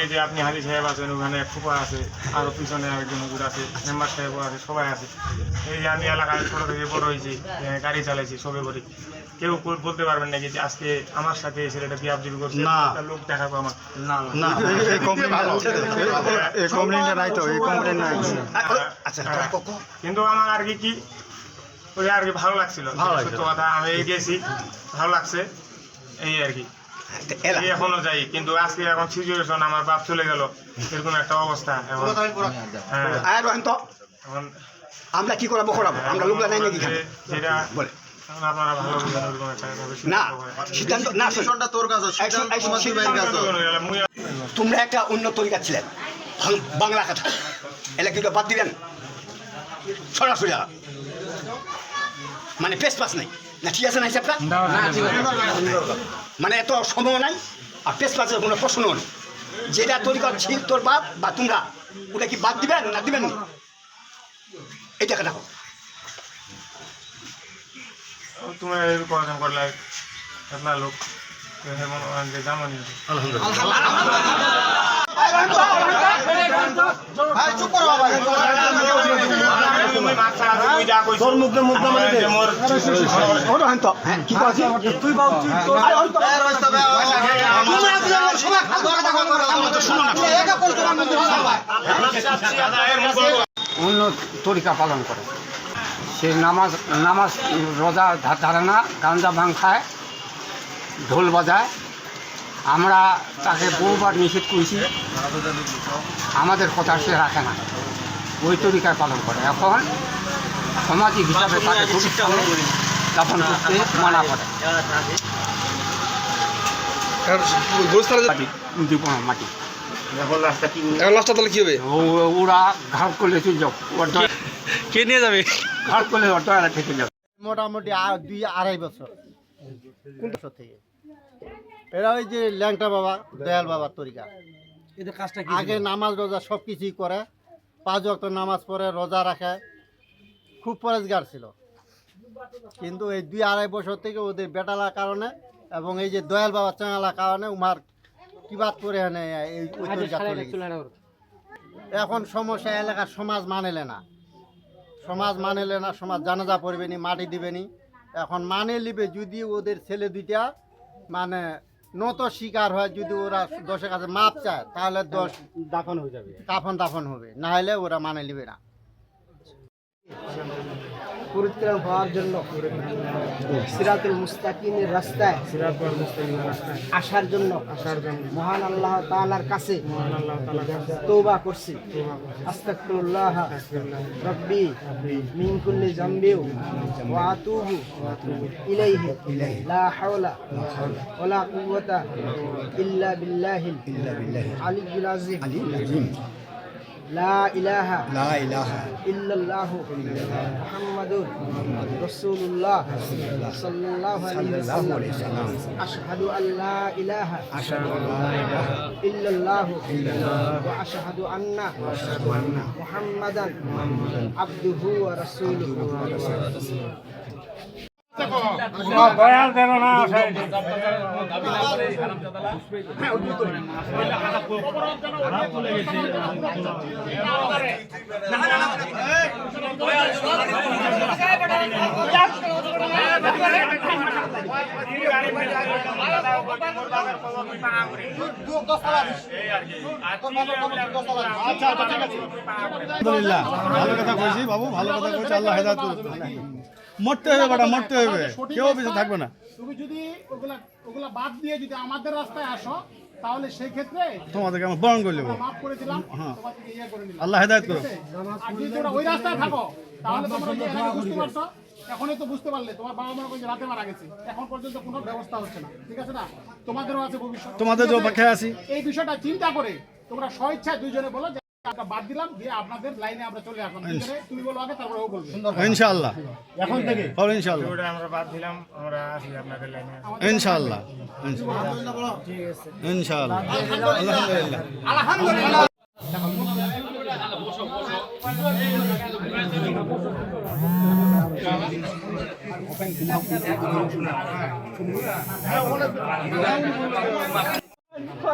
এই যে আপনি হাজি সাহেব আছেন ওখানে ফুপা আছে আরও পিছনে আরেকজন হুজুর আছে মেম্বার সাহেবও আছে সবাই আছে। এই যে আমি এলাকায় ছোটো থেকে বড় হয়েছি গাড়ি চালাইছি সবে করি। কেউ বলতে পারবেন নাকি যে আজকে আমার সাথে এই ছেলেটা বিয়ে আবজিবি করছে। একটা লোক দেখাবো আমার। না এই এই কমপ্লেনটা নাই তো এই কমপ্লেন নাই আচ্ছা হ্যাঁ। কিন্তু আমার আর কি কি? ওই আর কি ভালো লাগছিল। ভালো কথা আমি গেছি ভালো লাগছে। এই আর কি। এখনও যাই কিন্তু আজকে এখন সিচুয়েশন আমার বাপ চলে গেল। এরকম একটা অবস্থা এখন। হ্যাঁ। আর তো। আমরা কি করাবো করাবো? আমরা লোকলা নাই নাকি? বলে। না সিদ্ধান্ত। না তোমরা একটা অন্য তরিকা ছিলেন বাংলা কথা। এলা কিন্তু বাদ দিবেন? সরাসরি মানে পেস পাস নাই। না ঠিক আছে না হিসাবটা মানে এত সময় নাই আর পেস পাসের কোনো প্রশ্ন নেই যেটা তৈরি করছি তোর বাপ বা তোমরা ওটা কি বাদ দিবেন না দিবেন না এটা দেখো তুমি এরকম করলে আপনার লোক মনে করেন যে জামানি ভাই চুপ করো ভাই তোর মুখে মুখ হ্যাঁ কি তুই অন্য তরিকা পালন করে। সে নামাজ নামাজ রোজা ধারে না গাঞ্জা ভাং খায় ঢোল বাজায়। আমরা তাকে বহুবার নিষেধ করেছি। আমাদের কথা সে রাখে না। ওই তরিকায় পালন করে। এখন সামাজিক হিসাবে তাকে দাফন করতে মানা করে। মাটি। দিব মাটি লাস্টটা তাহলে কি হবে? ওরা ঘাট করলে চলে যাও। কে নিয়ে যাবে? ঘাট করলে থেকে যাবে। মোটামুটি দুই আড়াই বছর। কোন থেকে? এরা ওই যে ল্যাংটা বাবা দয়াল বাবার তরিকা। আগে নামাজ রোজা সব কিছুই করে। পাঁচ ওয়াক্ত নামাজ পড়ে, রোজা রাখে। খুব পরেজগার ছিল। কিন্তু এই দুই আড়াই বছর থেকে ওদের বেটালার কারণে এবং এই যে দয়াল বাবা চাঙালার কারণে উমার কিবাদ করে এনে এই। এখন সমস্যা এলাকার সমাজ মানেলে না। সমাজ মানেলে না, সমাজ জানাজা পড়বে নি, মাটি দিবে নি। এখন মানে নিবে যদি ওদের ছেলে দুইটা মানে নত শিকার হয় যদি ওরা দশের কাছে মাপ চায় তাহলে দশ দাফন হয়ে যাবে। দাফন দাফন হবে না হলে ওরা মানে নিবে না। পরিত্রাণ হওয়ার জন্য সিরাতুল মুস্তাকিমের রাস্তায় আসার জন্য মহান আল্লাহ তাআলার কাছে তৌবা করছি। আস্তাগফিরুল্লাহ। রব্বি মিন কুল্লি জামবি ওয়া আতুবু ইলাইহি। লা হাওলা ওয়ালা কুওয়াতা ইল্লা বিল্লাহিল আলিয়্যিল আযীম। لا إله لا إله إلا الله. محمد رسول الله صلى الله عليه وسلم. أشهد أن لا إله أشهد أن لا إله إلا الله. وأشهد أن محمدا عبده ورسوله. আবদুহু ওয়া রাসূলুহু আলহামদুলিল্লাহ। ভালো কথা কইছি বাবু ভালো কথা কইছি আল্লাহ করুক। মরতে হবে বেটা মরতে হবে। কেউ বেঁচে থাকবে না। তুমি যদি ওগুলা ওগুলা বাদ দিয়ে যদি আমাদের রাস্তায় আসো তাহলে সেই ক্ষেত্রে তোমাদেরকে আমরা বরণ করে নেব। মাফ করে দিলাম হ্যাঁ। ইয়ে আল্লাহ হেদায়েত আর যদি তোমরা ওই রাস্তায় থাকো তাহলে তোমরা যে এলাকা বুঝতে পারছ। এখনই তো বুঝতে পারলে তোমার বাবা মা রাতে মারা গেছে? এখন পর্যন্ত কোনো ব্যবস্থা হচ্ছে না। ঠিক আছে না? তোমাদেরও আছে ভবিষ্যৎ। তোমাদের যে অপেক্ষায় আছি। এই বিষয়টা চিন্তা করে তোমরা স্বেচ্ছায় দুইজনে বলো বাদ দিলাম দিয়ে আপনাদের লাইনে আমরা চলে আসলাম তুমি বলো আগে তারপরে ও বলবে। ইনশাআল্লাহ। এখন থেকে? হবে ইনশাআল্লাহ। ওটা আমরা বাদ দিলাম আমরা আপনাদের লাইনে ইনশাআল্লাহ। ইনশাআল্লাহ। আলহামদুলিল্লাহ। আর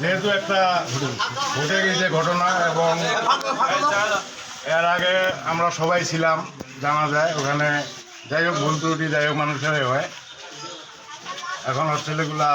যেহেতু একটা ঘটে গেছে ঘটনা এবং এর আগে আমরা সবাই ছিলাম, জানা যায়। ওখানে যাই হোক, ভুল ত্রুটি যাই হোক, মানুষেরাই হয়। এখন হচ্ছে এগুলা